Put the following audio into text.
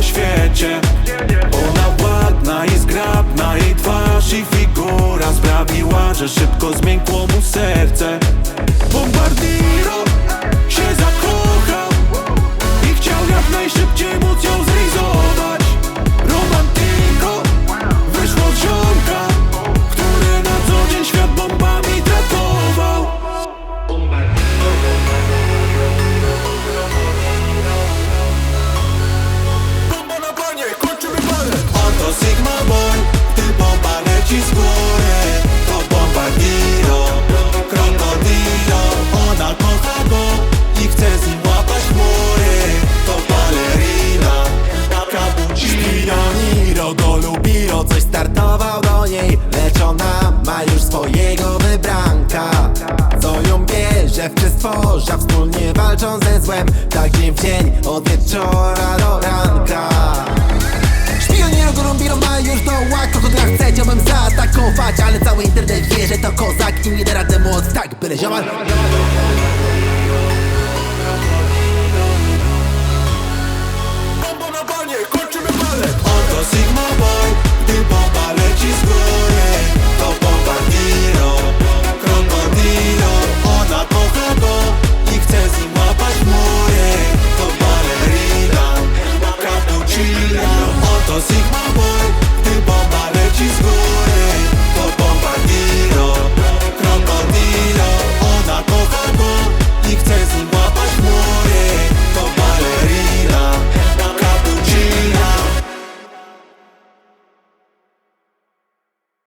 na świecie. Ona ładna i zgrabna Jej twarz i figura Sprawiła, że szybko zmiękło mu serce bierze w przestworza Wspólnie walczą ze złem. Tak dzień w dzień, od wieczora do ranka. Szpioniro go lubiro ma już doła Krokodyla chce chciałbym zaatakować Ale cały internet wie, że to kozak I nie da rady mu tak, byle ziomal